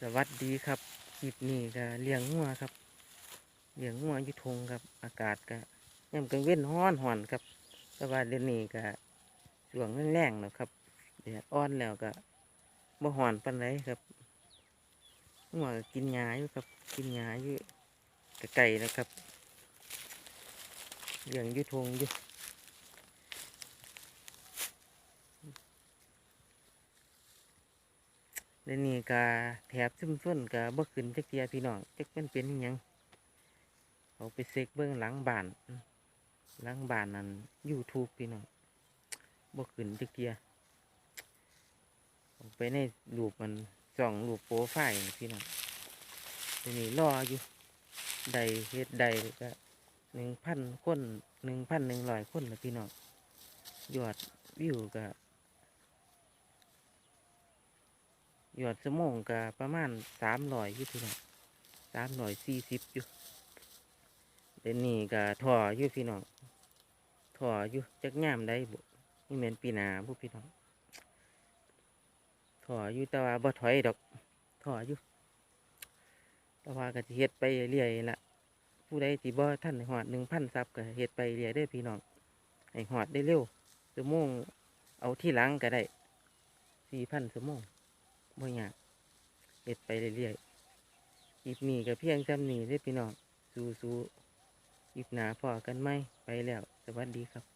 สวัสดีครับคลิปนี้ก็เลี้ยงงัวครับเลี้ยงงัวยู่ทงครับ อากาศก็ยามกลางเว้นร้อนห่อนครับ แต่ว่าเดือนนี้ก็ช่วงแรงๆแล้วครับแดดอ่อนแล้วก็บ่ห่อนปานใดครับงัวก,กินหญ้าอยู่ครับ กินหญ้าอยู่ไกลๆนะครับเลี้ยงยู่ทงอยู่ เดี๋ยวนี้ก็แถบซุ่มส้นก็บ่ขึ้นจักเทียพี่น้องจักเป็นเป็นยังเอาไปเซ็กเบื้องหลังบ้านหลังบ้านนั่น YouTube พี่น้องบ่ขึ้นจักเทียเอาไปในรูปมันส่องรูปโปรไฟล์นี่พี่น้องเดี๋ยวนี้รออยู่ใดเฮ็ดใดก็หนึ่งพันคนหนึ่งพันหนึ่งร้อยคนนะพี่น้องยอดวิวก็ ยอดสมองก็ประมาณสามร้อยอยู่พี่น้องสามร้อยสี่สิบอยู่เดี๋ยวนี้ก็ถออยู่พี่น้องถออยู่จักงามได้บุนี่เหม็นปีนาบุพี่น้องถออยู่แต่ว่าบ่ถอยดอกถออยู่แต่ว่าก็จะเฮ็ดไปเรื่อยละผู้ใดที่บ่ท่านหอดหนึ่งพันซับก็เฮ็ดไปเรื่อยเด้พี่น้องให้หอดได้เร็วสมงเอาที่หลังก็ได้สี่พันสมง บ่ยากเฮ็ดไปเรื่อยๆคลิปนี้ก็เพียงจำนี้เด้พี่น้องสู้ๆคลิปหนาพอกันไหมไปแล้ว สวัสดีครับ